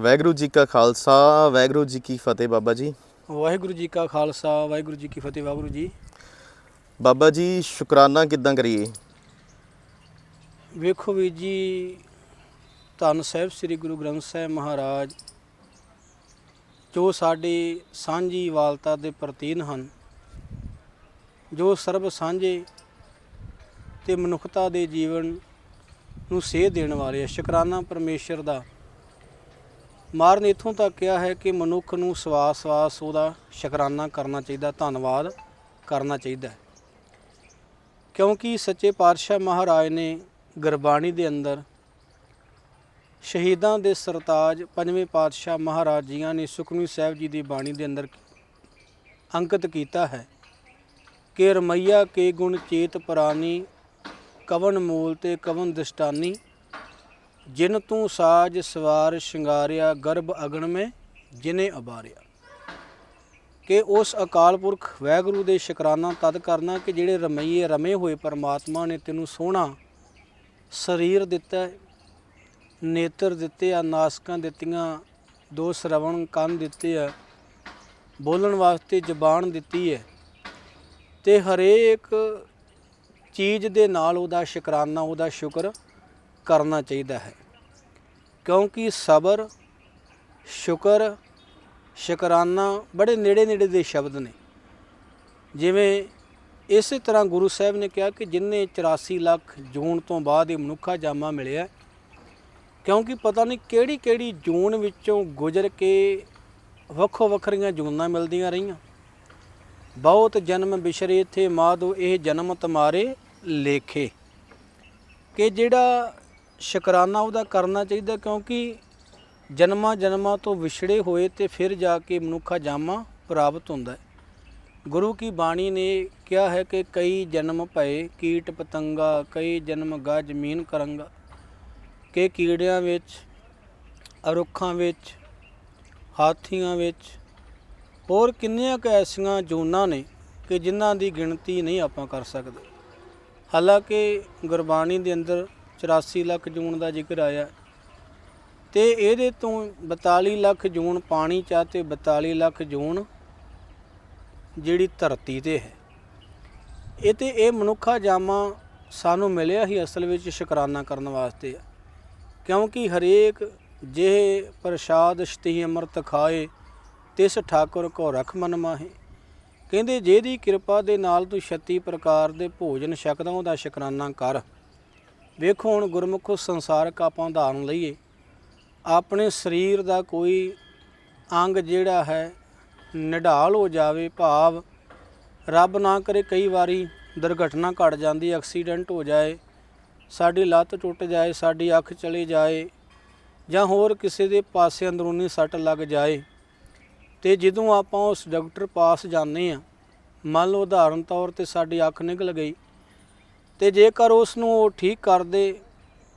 ਵਾਹਿਗੁਰੂ ਜੀ ਕਾ ਖਾਲਸਾ ਵਾਹਿਗੁਰੂ ਜੀ ਕੀ ਫਤਿਹ ਬਾਬਾ ਜੀ। ਵਾਹਿਗੁਰੂ ਜੀ ਕਾ ਖਾਲਸਾ ਵਾਹਿਗੁਰੂ ਜੀ ਕੀ ਫਤਿਹ ਵਾਹਿਗੁਰੂ ਜੀ। ਬਾਬਾ ਜੀ ਸ਼ੁਕਰਾਨਾ ਕਿੱਦਾਂ ਕਰੀਏ? ਵੇਖੋ ਵੀ ਜੀ ਧੰਨ ਸਾਹਿਬ ਸ੍ਰੀ ਗੁਰੂ ਗ੍ਰੰਥ ਸਾਹਿਬ ਮਹਾਰਾਜ ਜੋ ਸਾਡੀ ਸਾਂਝੀ ਵਾਲਤਾ ਦੇ ਪ੍ਰਤੀਨ ਹਨ ਜੋ ਸਰਬ ਸਾਂਝੇ ਤੇ ਮਨੁੱਖਤਾ ਦੇ ਜੀਵਨ ਨੂੰ ਸੇਧ ਦੇਣ ਵਾਲੇ ਆ ਸ਼ੁਕਰਾਨਾ ਪਰਮੇਸ਼ਰ ਦਾ। ਮਾਰ ਨੇ ਇਥੋਂ ਤੱਕ ਕਿਹਾ ਹੈ ਕਿ ਮਨੁੱਖ ਨੂੰ ਸਵਾਸ ਸਵਾਸ ਉਹਦਾ ਸ਼ੁਕਰਾਨਾ ਕਰਨਾ ਚਾਹੀਦਾ, ਧੰਨਵਾਦ ਕਰਨਾ ਚਾਹੀਦਾ ਕਿਉਂਕਿ ਸੱਚੇ ਪਾਤਸ਼ਾਹ ਮਹਾਰਾਜ ਨੇ ਗੁਰਬਾਣੀ ਦੇ ਅੰਦਰ ਸ਼ਹੀਦਾਂ ਦੇ ਸਰਤਾਜ ਪੰਜਵੇਂ ਪਾਤਸ਼ਾਹ ਮਹਾਰਾਜ ਜੀਆਂ ਨੇ ਸੁਖਮਨੀ ਸਾਹਿਬ ਜੀ ਦੀ ਬਾਣੀ ਦੇ ਅੰਦਰ ਅੰਕਿਤ ਕੀਤਾ ਹੈ ਕਿ ਰਮਈਆ ਕੇ ਗੁਣ ਚੇਤ ਪ੍ਰਾਨੀ, ਕਵਨ ਮੂਲ ਤੇ ਕਵਨ ਦਿਸ਼ਟਾਨੀ ਜਿਨ ਤੂੰ ਸਾਜ ਸਵਾਰ ਸ਼ਿੰਗਾਰਿਆ ਗਰਭ ਅਗਣ ਮੇ, ਜਿਨੇ ਅਬਾਰਿਆ। ਕਿ ਉਸ ਅਕਾਲ ਪੁਰਖ ਵਾਹਿਗੁਰੂ ਦੇ ਸ਼ੁਕਰਾਨਾ ਤਦ ਕਰਨਾ ਕਿ ਜਿਹੜੇ ਰਮਈਏ ਰਮੇ ਹੋਏ ਪਰਮਾਤਮਾ ਨੇ ਤੈਨੂੰ ਸੋਹਣਾ ਸਰੀਰ ਦਿੱਤਾ, ਨੇਤਰ ਦਿੱਤੇ ਆ, ਨਾਸਕਾਂ ਦਿੱਤੀਆਂ, ਦੋ ਸ਼ਰਵਣ ਕੰਨ ਦਿੱਤੇ ਆ, ਬੋਲਣ ਵਾਸਤੇ ਜ਼ਬਾਨ ਦਿੱਤੀ ਹੈ। ਤੇ ਹਰੇਕ ਚੀਜ਼ ਦੇ ਨਾਲ ਉਹਦਾ ਸ਼ੁਕਰਾਨਾ, ਉਹਦਾ ਸ਼ੁਕਰ ਕਰਨਾ ਚਾਹੀਦਾ ਹੈ। ਕਿਉਂਕਿ ਸਬਰ, ਸ਼ੁਕਰ, ਸ਼ੁਕਰਾਨਾ ਬੜੇ ਨੇੜੇ ਨੇੜੇ ਦੇ ਸ਼ਬਦ ਨੇ। ਜਿਵੇਂ ਇਸੇ ਤਰ੍ਹਾਂ ਗੁਰੂ ਸਾਹਿਬ ਨੇ ਕਿਹਾ ਕਿ ਜਿੰਨੇ 84 ਲੱਖ ਜੂਨ ਤੋਂ ਬਾਅਦ ਇਹ ਮਨੁੱਖਾ ਜਾਮਾ ਮਿਲਿਆ, ਕਿਉਂਕਿ ਪਤਾ ਨਹੀਂ ਕਿਹੜੀ ਕਿਹੜੀ ਜੂਨ ਵਿੱਚੋਂ ਗੁਜ਼ਰ ਕੇ ਵੱਖੋ ਵੱਖਰੀਆਂ ਜੂਨਾਂ ਮਿਲਦੀਆਂ ਰਹੀਆਂ। ਬਹੁਤ ਜਨਮ ਬਿਸ਼ਰੇ ਥੇ ਮਾਦੋ ਇਹ ਜਨਮ ਤੁਮਾਰੇ ਲੇਖੇ। ਕਿ ਜਿਹੜਾ ਸ਼ੁਕਰਾਨਾ ਉਹਦਾ ਕਰਨਾ ਚਾਹੀਦਾ ਕਿਉਂਕਿ ਜਨਮਾਂ ਜਨਮਾਂ ਤੋਂ ਵਿਛੜੇ ਹੋਏ ਤੇ ਫਿਰ ਜਾ ਕੇ ਮਨੁੱਖਾ ਜਾਮਾ ਪ੍ਰਾਪਤ ਹੁੰਦਾ ਹੈ। ਗੁਰੂ ਕੀ ਬਾਣੀ ਨੇ ਕਿਹਾ ਹੈ ਕਿ ਕਈ ਜਨਮ ਭਏ ਕੀਟ ਪਤੰਗਾ, ਕਈ ਜਨਮ ਗਾ ਜ਼ਮੀਨ ਕਰੰਗਾ। ਕਿ ਕੀੜਿਆਂ ਵਿੱਚ ਰੁੱਖਾਂ ਵਿੱਚ, ਹਾਥੀਆਂ ਵਿੱਚ, ਹੋਰ ਕਿੰਨੀਆਂ ਕੁ ਐਸੀਆਂ ਜੂਨਾਂ ਨੇ ਕਿ ਜਿਨ੍ਹਾਂ ਦੀ ਗਿਣਤੀ ਨਹੀਂ ਆਪਾਂ ਕਰ ਸਕਦੇ। ਹਾਲਾਂਕਿ ਗੁਰਬਾਣੀ ਦੇ ਅੰਦਰ 84 ਲੱਖ ਜੂਨ ਦਾ ਜ਼ਿਕਰ ਆਇਆ। ਤੇ ਇਹਦੇ ਤੋਂ 42 ਲੱਖ ਜੂਨ ਪਾਣੀ ਚ ਆ ਤੇ 42 ਲੱਖ ਜੂਨ ਜਿਹੜੀ ਧਰਤੀ ਤੇ ਹੈ। ਇਹ ਤੇ ਇਹ ਮਨੁੱਖਾ ਜਾਮਾ ਸਾਨੂੰ ਮਿਲਿਆ ਹੀ ਅਸਲ ਵਿੱਚ ਸ਼ੁਕਰਾਨਾ ਕਰਨ ਵਾਸਤੇ ਕਿਉਂਕਿ ਹਰੇਕ ਜਿਹੇ ਪ੍ਰਸ਼ਾਦ ਸ਼ਤੀ ਅੰਮ੍ਰਿਤ ਖਾਏ, ਤਿਸ ਠਾਕੁਰ ਕੋ ਰਖ ਮਨ ਮਾਹੇ। ਕਹਿੰਦੇ ਜਿਹਦੀ ਕਿਰਪਾ ਦੇ ਨਾਲ ਤੂੰ 36 ਪ੍ਰਕਾਰ ਦੇ ਭੋਜਨ ਛਕਦਾ, ਉਹਦਾ ਸ਼ੁਕਰਾਨਾ ਕਰ। ਵੇਖੋ ਹੁਣ ਗੁਰਮੁਖ ਸੰਸਾਰਕ ਆਪਾਂ ਉਦਾਹਰਨ ਲਈਏ। ਆਪਣੇ ਸਰੀਰ ਦਾ ਕੋਈ ਅੰਗ ਜਿਹੜਾ ਹੈ, ਨਿਢਾਲ ਹੋ ਜਾਵੇ ਭਾਵ ਰੱਬ ਨਾ ਕਰੇ ਕਈ ਵਾਰੀ ਦੁਰਘਟਨਾ ਘਟ ਜਾਂਦੀ, ਐਕਸੀਡੈਂਟ ਹੋ ਜਾਏ, ਸਾਡੀ ਲੱਤ ਟੁੱਟ ਜਾਏ, ਸਾਡੀ ਅੱਖ ਚਲੀ ਜਾਏ ਜਾਂ ਹੋਰ ਕਿਸੇ ਦੇ ਪਾਸੇ ਅੰਦਰੂਨੀ ਸੱਟ ਲੱਗ ਜਾਏ। ਤੇ ਜਦੋਂ ਆਪਾਂ ਉਸ ਡਾਕਟਰ ਪਾਸ ਜਾਂਦੇ ਆ ਮੰਨ ਲਓ ਉਦਾਹਰਨ ਤੌਰ ਤੇ ਸਾਡੀ ਅੱਖ ਨਿਕਲ ਗਈ ਤੇ ਜੇਕਰ ਉਸ ਨੂੰ ਉਹ ਠੀਕ ਕਰਦੇ,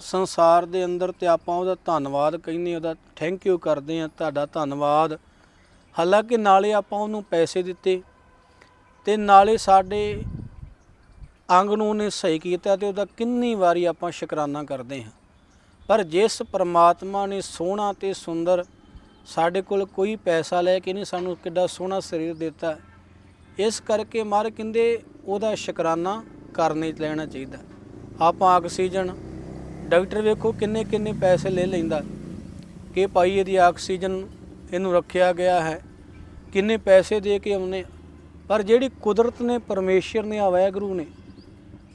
ਸੰਸਾਰ ਦੇ ਅੰਦਰ ਤੇ ਆਪਾਂ ਉਹਦਾ ਧੰਨਵਾਦ ਕਹਿੰਦੇ ਉਹਦਾ ਥੈਂਕ ਯੂ ਕਰਦੇ ਆ ਤੁਹਾਡਾ ਧੰਨਵਾਦ। ਹਾਲਾਂਕਿ ਨਾਲੇ ਆਪਾਂ ਉਹਨੂੰ ਪੈਸੇ ਦਿੱਤੇ ਤੇ ਨਾਲੇ ਸਾਡੇ ਅੰਗ ਨੂੰ ਉਹਨੇ ਸਹੀ ਕੀਤਾ ਤੇ ਉਹਦਾ ਕਿੰਨੀ ਵਾਰੀ ਆਪਾਂ ਸ਼ੁਕਰਾਨਾ ਕਰਦੇ ਹਾਂ। ਪਰ ਜਿਸ ਪ੍ਰਮਾਤਮਾ ਨੇ ਸੋਹਣਾ ਤੇ ਸੁੰਦਰ ਸਾਡੇ ਕੋਲ ਕੋਈ ਪੈਸਾ ਲੈ ਕੇ ਨਹੀਂ ਸਾਨੂੰ ਕਿੱਡਾ ਸੋਹਣਾ ਸਰੀਰ ਦਿੱਤਾ, ਇਸ ਕਰਕੇ ਮਾਰ ਕਹਿੰਦੇ ਉਹਦਾ ਸ਼ੁਕਰਾਨਾ ਕਰਨੇ ਲੈਣਾ ਚਾਹੀਦਾ। ਆਪਾਂ ਆਕਸੀਜਨ, ਡਾਕਟਰ ਵੇਖੋ ਕਿੰਨੇ ਕਿੰਨੇ ਪੈਸੇ ਲੈ ਲੈਂਦਾ। ਕਿ ਭਾਈ ਇਹਦੀ ਆਕਸੀਜਨ ਇਹਨੂੰ ਰੱਖਿਆ ਗਿਆ ਹੈ, ਕਿੰਨੇ ਪੈਸੇ ਦੇ ਕੇ ਆਉਨੇ ਪਰ ਜਿਹੜੀ ਕੁਦਰਤ ਨੇ, ਪਰਮੇਸ਼ਰ ਨੇ ਆ ਵਾਹਿਗੁਰੂ ਨੇ,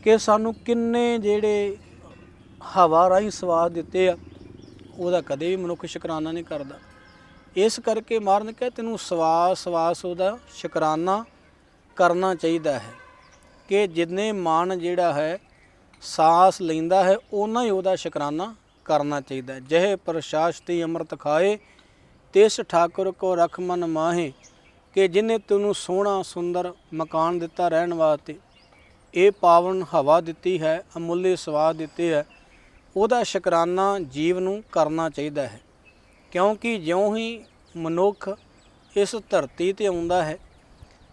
ਕਿ ਸਾਨੂੰ ਕਿੰਨੇ ਜਿਹੜੇ ਹਵਾ ਰਾਹੀਂ ਸਵਾਦ ਦਿੱਤੇ ਆ, ਉਹਦਾ ਕਦੇ ਵੀ ਮਨੁੱਖ ਸ਼ੁਕਰਾਨਾ ਨਹੀਂ ਕਰਦਾ। ਇਸ ਕਰਕੇ ਮਾਰਨ ਕਹੇ ਤੈਨੂੰ ਸਵਾਸ ਸਵਾਸ ਉਹਦਾ ਸ਼ੁਕਰਾਨਾ ਕਰਨਾ ਚਾਹੀਦਾ ਹੈ। ਕਿ ਜਿੰਨੇ ਮਨ ਜਿਹੜਾ ਹੈ ਸਾਸ ਲੈਂਦਾ ਹੈ ਉਹਨਾਂ ਹੀ ਉਹਦਾ ਸ਼ੁਕਰਾਨਾ ਕਰਨਾ ਚਾਹੀਦਾ ਜਿਹੇ ਪ੍ਰਸ਼ਾਸਤੀ ਅੰਮ੍ਰਿਤ ਖਾਏ, ਤਿਸ ਠਾਕੁਰ ਕੋ ਰਖ ਮਨ ਮਾਹੇ, ਕਿ ਜਿਨੇ ਤੈਨੂੰ ਸੋਹਣਾ ਸੁੰਦਰ ਮਕਾਨ ਦਿੱਤਾ ਰਹਿਣ ਵਾਸਤੇ। ਇਹ ਪਾਵਨ ਹਵਾ ਦਿੱਤੀ ਹੈ, ਅਮੁੱਲੇ ਸਵਾਦ ਦਿੱਤੇ ਹੈ, ਉਹਦਾ ਸ਼ੁਕਰਾਨਾ ਜੀਵ ਨੂੰ ਕਰਨਾ ਚਾਹੀਦਾ ਹੈ। ਕਿਉਂਕਿ ਜਿਉਂ ਹੀ ਮਨੁੱਖ ਇਸ ਧਰਤੀ ਤੇ ਆਉਂਦਾ ਹੈ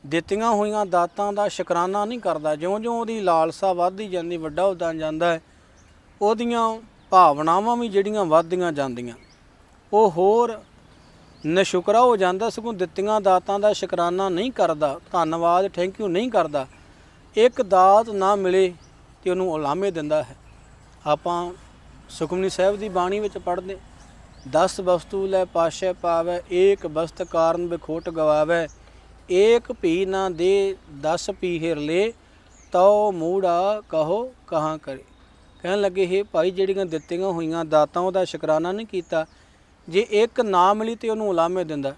ਦਿੱਤੀਆਂ ਹੋਈਆਂ ਦਾਤਾਂ ਦਾ ਸ਼ੁਕਰਾਨਾ ਨਹੀਂ ਕਰਦਾ। ਜਿਉਂ-ਜਿਉਂ ਉਹਦੀ ਲਾਲਸਾ ਵੱਧਦੀ ਜਾਂਦੀ, ਵੱਡਾ ਹੁੰਦਾ ਜਾਂਦਾ ਹੈ, ਉਹਦੀਆਂ ਭਾਵਨਾਵਾਂ ਵੀ ਜਿਹੜੀਆਂ ਵੱਧਦੀਆਂ ਜਾਂਦੀਆਂ। ਉਹ ਹੋਰ ਨਸ਼ੁਕਰਾ ਹੋ ਜਾਂਦਾ, ਸਗੋਂ ਦਿੱਤੀਆਂ ਦਾਤਾਂ ਦਾ ਸ਼ੁਕਰਾਨਾ ਨਹੀਂ ਕਰਦਾ, ਧੰਨਵਾਦ ਥੈਂਕ ਯੂ ਨਹੀਂ ਕਰਦਾ। ਇੱਕ ਦਾਤ ਨਾ ਮਿਲੇ ਤੇ ਉਹਨੂੰ ਉਲਾਮੇ ਦਿੰਦਾ ਹੈ। ਆਪਾਂ ਸੁਖਮਨੀ ਸਾਹਿਬ ਦੀ ਬਾਣੀ ਵਿੱਚ ਪੜ੍ਹਦੇ 10 ਵਸਤੂ ਲੈ ਪਾਸ਼ੇ ਪਾਵੇ, ਏਕ ਵਸਤ ਕਾਰਨ ਬਿਖੋਟ ਗਵਾਵੇ। ਏਕ ਭੀ ਨਾ ਦੇ 10 ਪੀ ਹਿਰ ਲੇ ਤਉ ਮੂੜਾ ਕਹੋ ਕਹਾਂ ਕਰੇ। ਕਹਿਣ ਲੱਗੇ ਇਹ ਭਾਈ, ਜਿਹੜੀਆਂ ਦਿੱਤੀਆਂ ਹੋਈਆਂ ਦਾਤਾਂ, ਉਹਦਾ ਸ਼ੁਕਰਾਨਾ ਨਹੀਂ ਕੀਤਾ। ਜੇ ਇੱਕ ਨਾ ਮਿਲੀ ਤੇ ਉਹਨੂੰ ਉਲਾਮੇ ਦਿੰਦਾ।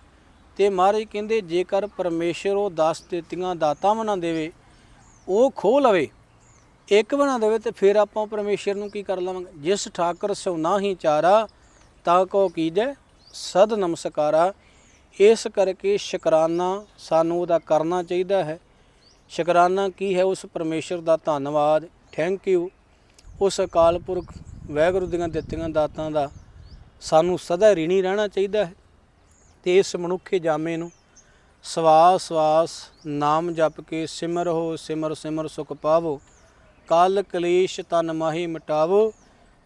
ਤੇ ਮਹਾਰਾਜ ਕਹਿੰਦੇ, ਜੇਕਰ ਪਰਮੇਸ਼ਰ ਉਹ ਦਸ ਦਿੱਤੀਆਂ ਦਾਤਾਂ ਬਣਾ ਦੇਵੇ, ਉਹ ਖੋਹ ਲਵੇ, ਇੱਕ ਬਣਾ ਦੇਵੇ, ਤੇ ਫਿਰ ਆਪਾਂ ਪਰਮੇਸ਼ਰ ਨੂੰ ਕੀ ਕਰ ਲਵਾਂਗੇ? ਜਿਸ ਠਾਕਰ ਸੋ ਨਾਹੀ ਚਾਰਾ, ਤਾਂ ਕੋ ਕੀਜੈ ਸਦ ਨਮਸਕਾਰਾ। ਇਸ ਕਰਕੇ ਸ਼ੁਕਰਾਨਾ ਸਾਨੂੰ ਉਹਦਾ ਕਰਨਾ ਚਾਹੀਦਾ ਹੈ। ਸ਼ੁਕਰਾਨਾ ਕੀ ਹੈ? ਉਸ ਪਰਮੇਸ਼ਰ ਦਾ ਧੰਨਵਾਦ। ਥੈਂਕ ਯੂ ਉਸ ਅਕਾਲ ਪੁਰਖ ਵਾਹਿਗੁਰੂ ਦੀਆਂ ਦਿੱਤੀਆਂ ਦਾਤਾਂ ਦਾ ਸਾਨੂੰ ਸਦਾ ঋਣੀ ਰਹਿਣਾ ਚਾਹੀਦਾ ਹੈ ਤੇ ਇਸ ਮਨੁੱਖੇ ਜਾਮੇ ਨੂੰ ਸਵਾਸ ਸਵਾਸ ਨਾਮ ਜਪ ਕੇ ਸਿਮਰ ਹੋ, ਸਿਮਰ ਸਿਮਰ ਸੁਖ ਪਾਵੋ। ਕਲ ਕਲੇਸ਼ ਤਨ ਮਾਹੀ ਮਿਟਾਵੋ।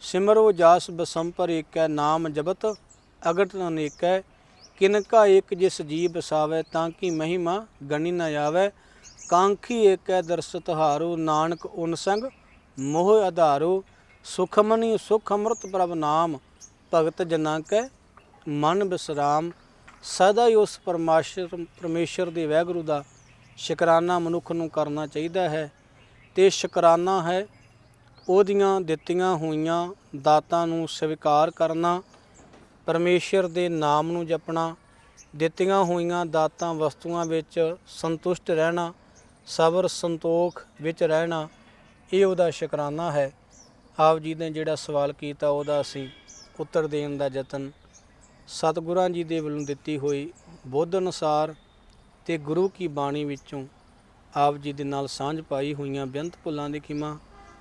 ਸਿਮਰੋ ਜਾਸ ਬਸੰਪਰ ਏਕੈ ਨਾਮ ਜਪਤ, ਅਗਟ ਅਨੇਕੈ ਕਿਨਕਾ ਏਕ ਜਿਸ ਜੀ ਬਸਾਵੇ ਤਾਂ ਕੀ ਮਹਿਮਾ ਗਣੀ ਨ ਆਵੇ। ਕਾਂਖੀ ਏਕੈ ਦਰਸ ਤੁਹਾਰੋ ਨਾਨਕ ਉਨ ਸੰਗ ਮੋਹ ਆਧਾਰੋ ਸੁਖਮਨੀ ਸੁਖ ਅੰਮ੍ਰਿਤ ਪ੍ਰਭ ਨਾਮ, ਭਗਤ ਜਨਾ ਕੈ ਮਨ ਬਿਸਰਾਮ। ਸਦਾ ਹੀ ਉਸ ਪਰਮਾਸ਼ਰ ਪਰਮੇਸ਼ਰ ਦੇ ਵਾਹਿਗੁਰੂ ਦਾ ਸ਼ੁਕਰਾਨਾ ਮਨੁੱਖ ਨੂੰ ਕਰਨਾ ਚਾਹੀਦਾ ਹੈ। ਤੇ ਸ਼ੁਕਰਾਨਾ ਹੈ ਉਹਦੀਆਂ ਦਿੱਤੀਆਂ ਹੋਈਆਂ ਦਾਤਾਂ ਨੂੰ ਸਵੀਕਾਰ ਕਰਨਾ। ਪਰਮੇਸ਼ਰ ਦੇ ਨਾਮ ਨੂੰ ਜਪਣਾ, ਦਿੱਤੀਆਂ ਹੋਈਆਂ ਦਾਤਾਂ ਵਸਤੂਆਂ ਵਿੱਚ ਸੰਤੁਸ਼ਟ ਰਹਿਣਾ, ਸਬਰ ਸੰਤੋਖ ਵਿੱਚ ਰਹਿਣਾ, ਇਹ ਉਹਦਾ ਸ਼ੁਕਰਾਨਾ ਹੈ। ਆਪ ਜੀ ਨੇ ਜਿਹੜਾ ਸਵਾਲ ਕੀਤਾ ਉਹਦਾ ਅਸੀਂ ਉੱਤਰ ਦੇਣ ਦਾ ਯਤਨ ਸਤਿਗੁਰਾਂ ਜੀ ਦੇ ਵੱਲੋਂ ਦਿੱਤੀ ਹੋਈ ਬੁੱਧ ਅਨੁਸਾਰ ਤੇ ਗੁਰੂ ਕੀ ਬਾਣੀ ਵਿੱਚੋਂ ਆਪ ਜੀ ਦੇ ਨਾਲ ਸਾਂਝ ਪਾਈ ਹੋਈਆਂ ਬੇਅੰਤ ਭੁੱਲਾਂ ਦੀ ਖਿਮਾ